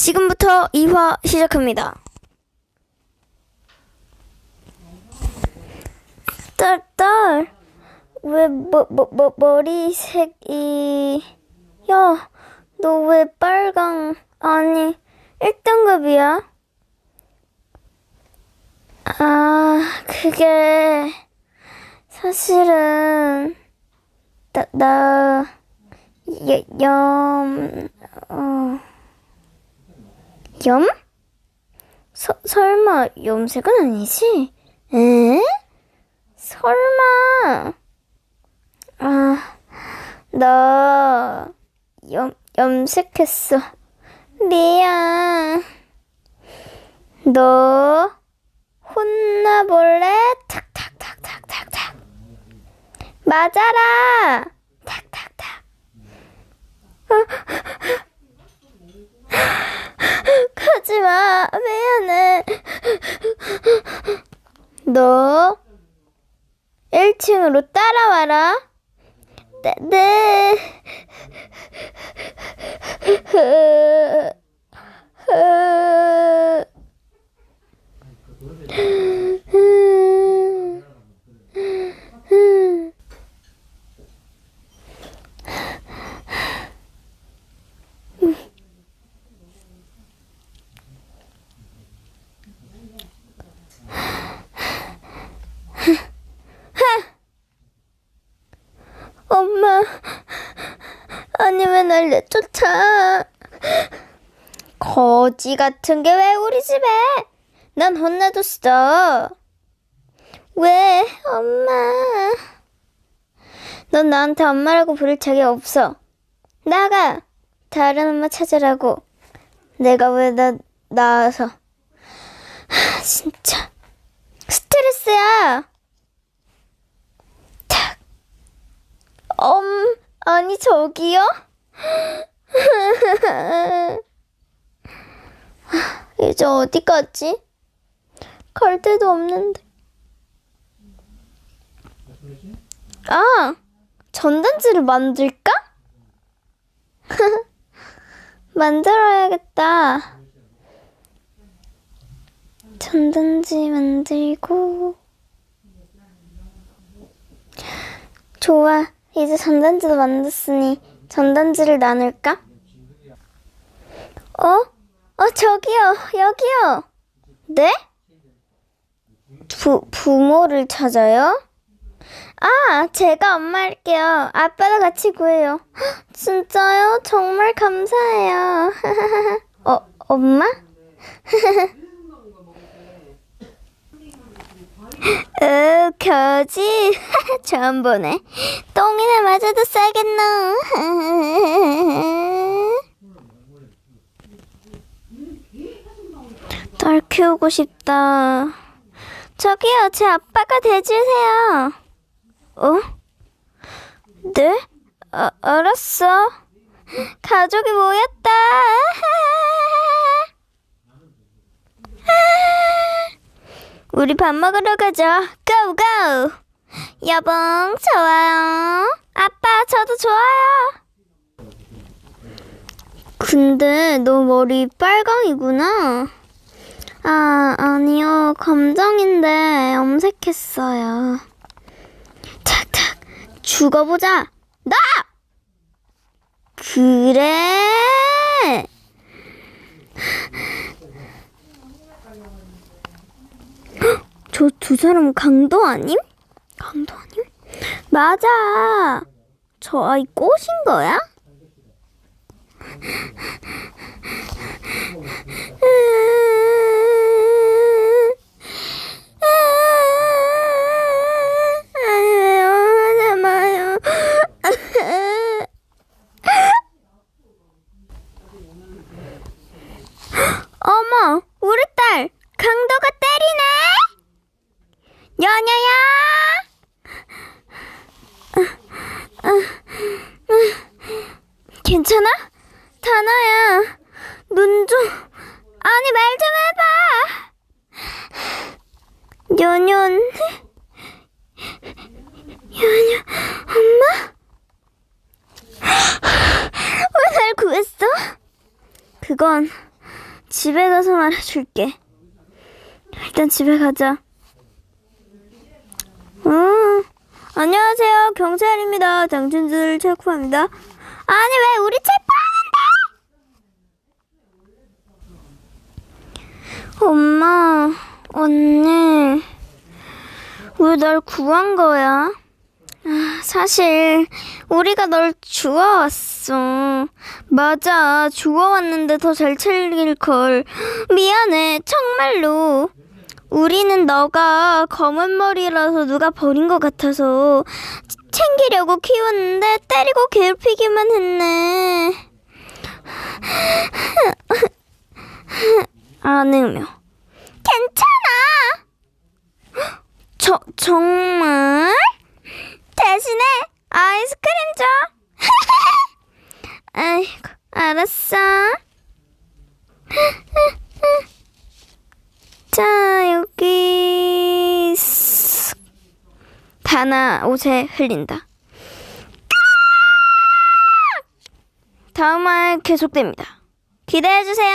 지금부터 2화 시작합니다. 딸, 딸, 왜, 뭐, 뭐, 뭐, 머리색이, 야, 너 왜 빨강, 아니, 1등급이야? 아, 그게, 사실은, 나, 나, 예, 염, 어, 염? 서, 설마 염색은 아니지? 에? 설마. 아, 나 염, 염색했어. 미안. 너 혼나볼래? 탁탁탁탁탁탁. 맞아라. 탁탁탁. 가지마. 미안해. 너 1층으로 따라와라. 네, 네. 엄마, 날 내쫓아? 거지 같은 게 왜 우리 집에? 난 혼나줬어. 왜, 엄마? 넌 나한테 엄마라고 부를 자격 없어. 나가. 다른 엄마 찾으라고. 내가 왜 나, 나와서. 하, 진짜. 스트레스야. 탁. 엄, 아니, 저기요? 이제 어디 가지? 갈 데도 없는데. 아, 전단지를 만들까? 만들어야겠다. 전단지 만들고. 좋아. 이제 전단지도 만들었으니 전단지를 나눌까? 어? 어, 저기요. 여기요. 네? 부, 부모를 찾아요? 아, 제가 엄마 할게요. 아빠도 같이 구해요. 헉, 진짜요? 정말 감사해요. 어, 엄마? 으, 거지? 처음 보네. 똥이나 맞아도 싸겠노. 딸 키우고 싶다. 저기요, 제 아빠가 돼주세요. 어? 네? 아, 알았어. 가족이 모였다. 우리 밥 먹으러 가자. 고, 고! 여봉, 좋아요. 아빠, 저도 좋아요. 근데 너 머리 빨강이구나. 아, 아니요. 검정인데 염색했어요. 탁탁, 죽어보자. 나! 그래! 저 두 사람 강도 아님? 강도 아님? 맞아. 저 아이 꼬신 거야? 아니에요. 하지 마요. 어머, 우리 딸 강도가 때리네. 연여야. 괜찮아? 다나야, 눈 좀, 아니 말 좀 해봐. 연연, 연연, 엄마? 왜 날 구했어? 그건 집에 가서 말해줄게. 일단 집에 가자. 음, 안녕하세요. 경찰입니다. 당신들 체포합니다. 아니, 왜 우리 체포하는데? 엄마, 언니, 왜 날 구한 거야? 아, 사실 우리가 널 주워왔어. 맞아, 주워왔는데 더 잘 챙길 걸. 미안해, 정말로. 우리는 너가 검은 머리라서 누가 버린 것 같아서 챙기려고 키웠는데 때리고 괴롭히기만 했네. 안으며 괜찮아. 저 정말? 대신에 아이스크림 줘. 아이고, 알았어. 자, 여기 쓱. 다나 옷에 흘린다. 다음 말 계속됩니다. 기대해 주세요.